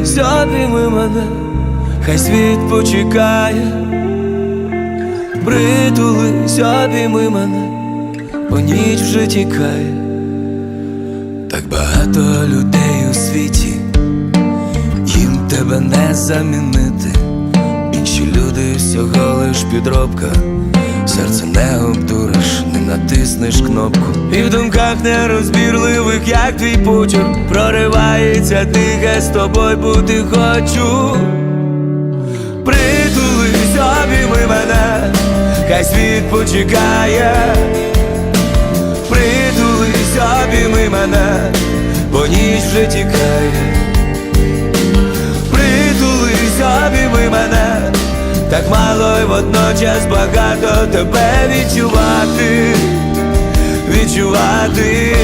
Притулись, обійми мене, хай світ почекає. Притулись, обійми мене, бо ніч вже тікає. Так багато людей у світі, їм тебе не замінити. Інші люди всього лиш підробка, серце не обдуриш, не натиснеш кнопку. І в думках нерозбірливих, як твій почерк, проривається тихе з тобою бути хочу. Притулись, обійми мене, хай світ почекає. Притулись, обійми мене, бо ніч вже тікає. Притулись, обійми мене, так мало й водночас багато тебе відчувати, великий